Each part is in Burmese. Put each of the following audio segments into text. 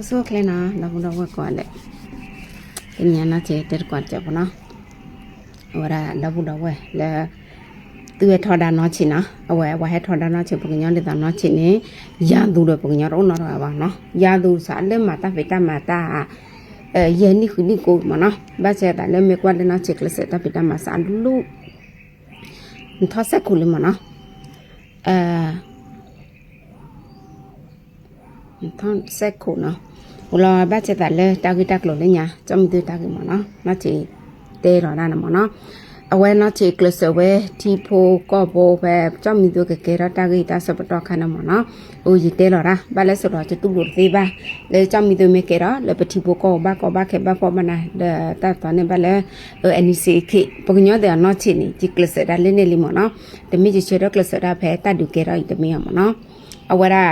အစိုးကလည်းနော်တော့တော့ဝက်ကွာလေတင်ညာနာချေတက်ကွာချက်ပေါ့နော်ဝရတော့ဘူးတော့ဝဲလေသူရထော်တာနော်ချင်နော်အဝဲဝဟဲထော်တာနော်ချင်ပုကညောတဲ့တာနော်ချင်နေရသူတော့ပုကညောတော့နော်တော့ပါနော်ရသူစားလက်မတာဖေတမတာအဲယနေ့ခုဒီကိုမနော်ဘာချက်တာလဲမေကွာတဲ့နော်ချက်ကလစတာဖေတမစားလူထောက်ဆက်ခုလေမနော်အဲ ท่อนแซกโคเนาะเราบ้าเจ็ดแต่เลยตากีตากหลุดเลยเนี่ยจอมดูตากีหมอเนาะน่าจะเตะหรอนั่นหมอเนาะเอาไว้น่าจะกลัวเสวยที่โพก็โบแบบจอมดูเกเกเราตากีตาสบตอคันหมอเนาะโอ้ยเตะหรอนะบ้านเลยสดจะตุกหลุดสิบ้าเลยจอมดูเมเกเราเลยไปที่โพก็บ้าก็บ้าแค่บ้าพอมานะเดอตาตอนนี้บ้านเลยเอออันนี้สิคิปกติเดี๋ยวน่าจะนี่จิกลัวเสดาเล่นเล่นหมอเนาะแต่ไม่จะเชื่อเรากลัวเสดาแพ้ตาดูเกเราอีกแต่ไม่หมอเนาะเอาไว้ละ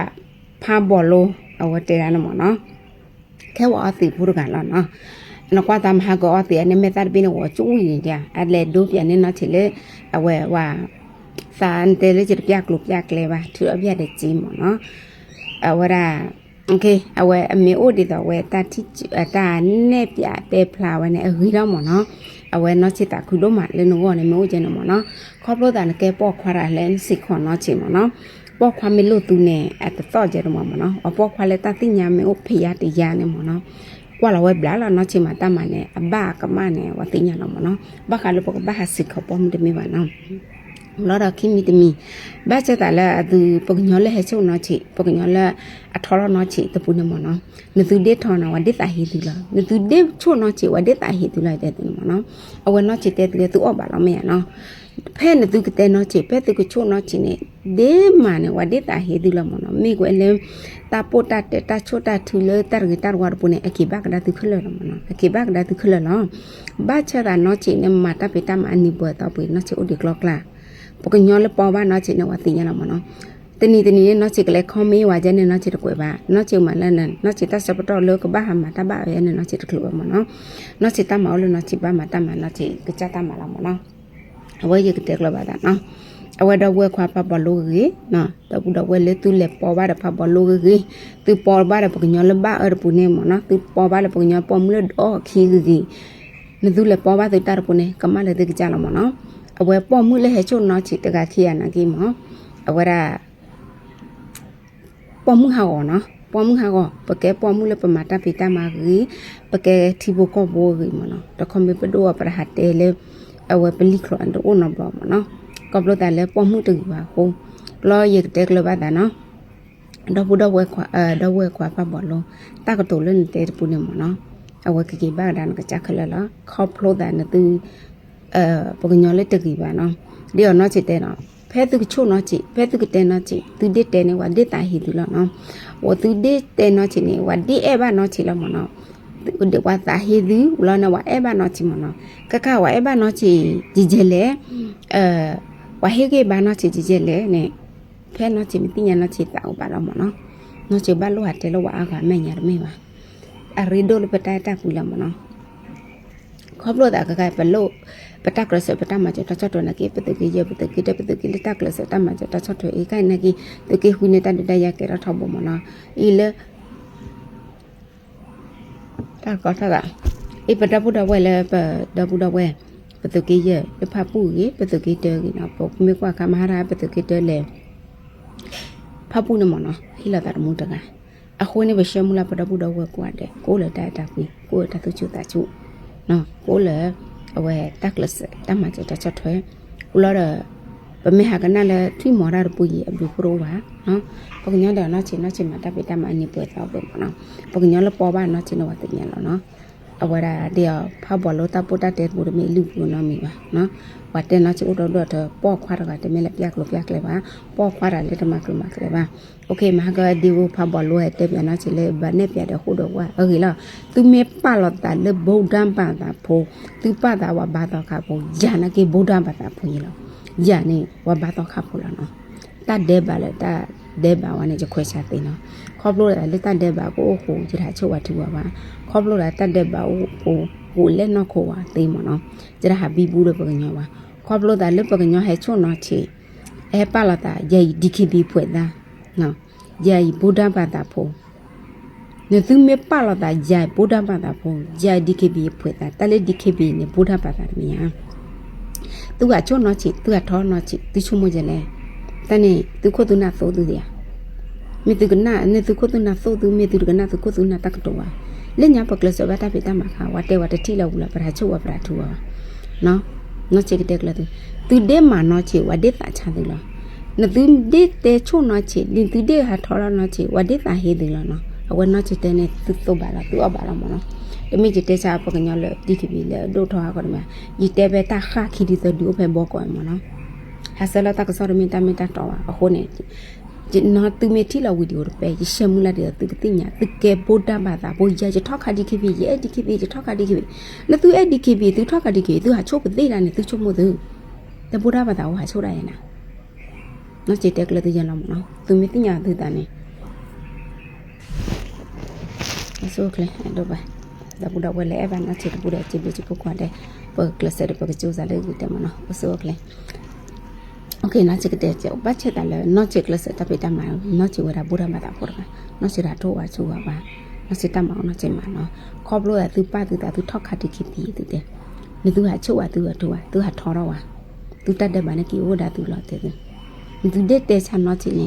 อเคเอาไว้มีโอดีต่อไว้ตาที่ตาเนปยาเตพลาวันนี้เฮ้ยแล้วหมอเนาะเอาไว้เนาะชิตาคุดมาเลยนึกว่าในมือเจนหมอเนาะครอบครัวแต่แกปอกควาระเล่นสิขอเนาะจิมเนาะ ပေါ့ခွာမ လို့သူနဲ့အတတော့ကြတော့မှာနော်အပေါ့ခွာလဲတသိညာမေဥဖေရတရားနဲ့မနော်ကွာလာဝဲဘလာလာနော်ချင်မတမနဲ့အဘကမနဲ့ဝသိညာတော့မနော်ဘခါလို့ပကဘဟာစစ်ခပေါ်မတမီပါနော်လောရခိမီတမီဘာချက်တလာအသူပကညောလဲဟဲချုံနော်ချီပကညောလဲအထော်ရနော်ချီတပူနေမနော်နသူဒေထော်နော်ဝဒေတာဟီသူလာနသူဒေချုံနော်ချီဝဒေတာဟီသူလိုက်တဲ့တယ်မနော်အဝဲနော်ချီတဲ့တဲ့သူအော့ပါလားမေနော် ဖဲနေသူကတဲ့နော်ချေဖဲသူကချို့နော်ချင်နေဒေမာနေဝဒေတာဟေဒီလမနော်မိကိုအလဲတာပိုတာတတာချိုတာထူလေတာရဂတာဝါပုနေအကိဘကဒါသူခလလမနော်အကိဘကဒါသူခလနော်ဘာချတာနော်ချင်နေမာတာပေတာမအနိဘောတော့ပွေနော်ချေအိုဒီကလော့ကလာပကညောလပေါ်ပါနော်ချင်နေဝတိညာလမနော်တနီတနီနော်ချေကလေးခေါမေးဝါကျနေနော်ချေတကွယ်ပါနော်ချေမလန်နော်ချေတဆပတော့လောကဘာဟာမတာဘာရဲ့နော်ချေတကလောမနော်နော်ချေတမအော်နော်ချေဘာမတာမနော်ချေကချတာမလာမနော် အဝဲရကတဲ့ကလပါတာနော်အဝဲတော့ဝဲခွာပပလိုကြီးနော်တော့ဘူးတော့ဝဲလေသူလေပေါ်ပါတဲ့ပပလိုကြီးသူပေါ်ပါတဲ့ပကညောလဘအရပူနေမနော်သူပေါ်ပါတဲ့ပကညောပေါ်မလို့တော့ခီကြီးနသူလေပေါ်ပါတဲ့တာပူနေကမလည်းတကကြလာမနော်အဝဲပေါ်မှုလေဟဲချုံနော်ချီတကခီရနာကြီးမအဝဲရာပေါ်မှုဟာောနော်ပေါ်မှုဟာကောပကဲပေါ်မှုလေပမာတာပိတာမာကြီးပကဲတီဘကောဘောကြီးမနော်တခွန်မပဒိုပရဟတ်တဲလေ အဝဲပလီခရန်တော့နော်ဘလမနော်ကဘလတာလဲပေါ်မှုတူပါကိုလောရတဲ့ကလဘတာနော်တော့ဘူးတော့ဝဲခွာအဲတော့ဝဲခွာပါဘောလုံးတကတူလည်းတဲ့ပူနေမနော်အဝဲကကြီးပါဒန်ကချခလလာခေါပလို့တာနတူအဲပကညောလက်တကြီးပါနော်ဒီတော့နော်ချစ်တဲ့နော်ဖဲသူချို့နော်ချစ်ဖဲသူကတဲ့နော်ချစ်သူဒစ်တဲ့နေဝဒစ်တာဟီသူလောနော်ဝသူဒစ်တဲ့နော်ချစ်နေဝဒီအဲဘာနော်ချစ်လောမနော် de wa ta he du lo na wa e ba no chi mo no ka ka wa e ba no chi ji je le eh wa he ge ba no chi ji je le ne phe no chi mi ti nya no chi ta ba lo mo no no chi ba lo ha te lo wa a ga me nya me ba a ri do le pa ta ta pu la mo no ခဘလို့တာကကပလို့ပ တက်ကလစပတမချတချတ်တော့နကေပတကေရပတကေတပတကေလတက်ကလစတမချတချတ်တော့ဧကိုင်နကေတကေခုနေတတရကေရထောက်ပေါ်မနာဤလေတာကောတာကဧပတပုဒဝဲလေပဒပုဒဝဲပတကေရလဖပူရေပတကေတဲကိနာပုမေကွာကမဟာရာပတကေတဲလေဖပူနမနာဟိလာတာမူတကအခုနေဘရှမူလာပတပုဒဝဲကွာတဲ့ကိုလေတာတာပြီကိုတသူချူတာချူနော်ကိုလေအဝဲတက်လစတမချတချတ်ထွဲဦးလာတော့ ပမေဟာကနလည်းထွိမော်ရပူကြီးအဘူပရိုပါနော်ပကညတော့နော်ချင်နော်ချင်မှာတပ်ပိတမအနိပွဲတော့ပဲပေါ့နော်ပကညလည်းပေါ်ပါနော်ချင်တော့တညလောနော်အဝရတဲ့ဖဘလောတပုတတဲ့ဘူမီလူဘူးနော်မီပါနော်ဝတ်တဲ့နော်ချူတော့တော့ပေါ့ခွာတော့တမဲလည်းပြက်လို့ပြက်လေပါပေါ့ခွာတာလည်းတမကလမကလေပါโอเคမှာကဒီဘူဖဘလောတဲ့ပြန်နော်ချင်လေဗနဲ့ပြတဲ့ဟိုတော့ကွာโอเคလားသူမေပလောတာလေဗုဒ္ဓံပတာဖိုးသူပတာဝဘာတော့ခဖိုးယာနကေဗုဒ္ဓံပတာဖိုးရလော ယာနေဝဘာတော့ခဖိုးလားနော်တတ်တဲ့ပါလေတတ်တဲ့ပါဝနဲ့ကြခွဲချသိနော်ခေါပလို့လေတတ်တဲ့ပါကိုဟိုကြတာချုပ်ဝတ်ထူပါပါခေါပလို့လေတတ်တဲ့ပါဟိုဟိုဟိုလက်နော်ခိုပါသိမနော်ကြတာဟာဘီဘူးလို့ပကညောပါခေါပလို့တာလက်ပကညောဟဲချုံနော်ချီအဲပါလာတာယေဒီခိဘီဖွေတာနော်ယေဗုဒ္ဓဘာသာဖို့နေသူမေပါလာတာဂျိုင်ဗုဒ္ဓဘာသာပုံဂျိုင်ဒီကေဘီဖွေတာတလေဒီကေဘီနေဗုဒ္ဓဘာသာမြာ သူကချောနော်ချီသူကထောနော်ချီသူချုံမကြလဲတနေ့သူခုသူနာသို့သူရမေသူကနာနေသူခုသူနာသို့သူမေသူကနာသူခုသူနာတကတော်လက်ညာပကလစဘတာပိတမခါဝတဲဝတတိလောက်ဘူးလားပရာချုပ်ဝပရာထူပါနော်နော်ချေကတဲ့ကလာသူသူဒဲမာနော်ချေဝဒဲတာချတယ်လားနသူဒဲတဲချုံနော်ချေလင်သူဒဲဟာထော်ရနော်ချေဝဒဲတာဟေးတယ်လားနော် အဝဲနော်ချေတဲနေသူတော့ပါလားသူအပါလားမနော်တမိချေတဲစားပကညောလေဒီခိပြီလေဒိုထောဟာကောမဤတဲဘဲတာခါခီဒီသဒူဖဲဘောကောမနော်ဟာဆလာတာကစောရမင်တာမင်တာတော့အခုနေဒီနော်သူမေတီလာဝီဒီယိုပဲရရှမူလာတဲ့သူကတိညာတကယ်ဗုဒ္ဓဘာသာဘိုးရရထောက်ခါဒီခိပြီရဲ့ဒီခိပြီထောက်ခါဒီခိပြီလေသူအဲ့ဒီခိပြီသူထောက်ခါဒီခိသူဟာချုပ်ပသေးတာနဲ့သူချုပ်မို့သူတဗုဒ္ဓဘာသာဟိုဟာချုပ်ရရဲ့နာနော်ချေတက်ကလေးသူရအောင်နော်သူမေတိညာသူတန်နေအစိုးကလေးတော့ပါဒါဘူဒါဝဲလေအ ဗန်အချေဘူဒါချေဘချေပုကွာတဲ့ပကလစတဲ့ပကကျိုးစားလေးတဲ့မနော်အစိုးကလေး Okay, na chik de che ba che ta le no chik le se ta pe ta ma no chi wa da bu da ma ta pho da no chi da tho wa chu wa ba no chi ta ma no chi ma no kho blo ya tu pa tu ta tu thok kha ti ki pi tu de ni tu ha chu wa tu wa tu wa tu ha tho ro wa tu ta de ba ne ki wo da tu lo te ni tu de te cha no chi ni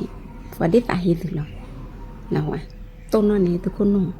wa de ta he tu lo na wa to no ne tu ko no